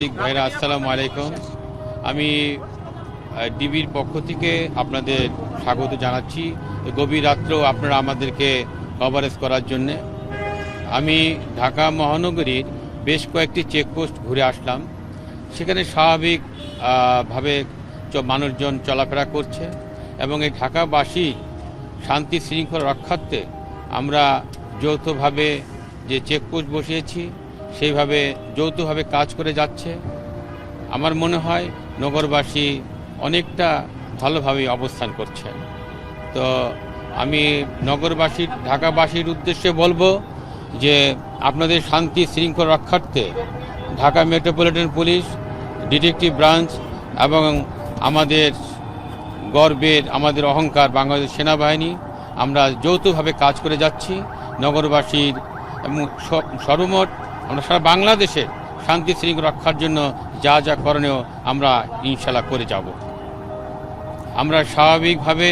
ভাইরা আসসালামু আলাইকুম। আমি ডিবির পক্ষ থেকে আপনাদের স্বাগত জানাচ্ছি। গভীর রাত্রেও আপনারা আমাদেরকে কভারেজ করার জন্যে। আমি ঢাকা মহানগরীর বেশ কয়েকটি চেকপোস্ট ঘুরে আসলাম। সেখানে স্বাভাবিক আহ, ভাবে চ- মানুষজন চলাফেরা করছে এবং এই ঢাকাবাসী শান্তি শৃঙ্খলা রক্ষার্থে আমরা যৌথভাবে যে চেকপোস্ট বসিয়েছি সেইভাবে যৌথভাবে কাজ করে যাচ্ছে। আমার মনে হয় নগরবাসী অনেকটা ভালোভাবে অবস্থান করছে। তো আমি নগরবাসীর, ঢাকাবাসীর উদ্দেশ্যে বলব যে আপনাদের শান্তি শৃঙ্খলা রক্ষার্থে Dhaka metropolitan police, detective branch এবং আমাদের গর্বের, আমাদের অহংকার বাংলাদেশ সেনাবাহিনী, আমরা যৌথভাবে কাজ করে যাচ্ছি। নগরবাসীর এবং সর্বমোট আমরা সারা বাংলাদেশে শান্তি শৃঙ্খলা রক্ষার জন্য যা যা করণীয় আমরা ইনশাল্লাহ করে যাব। আমরা স্বাভাবিকভাবে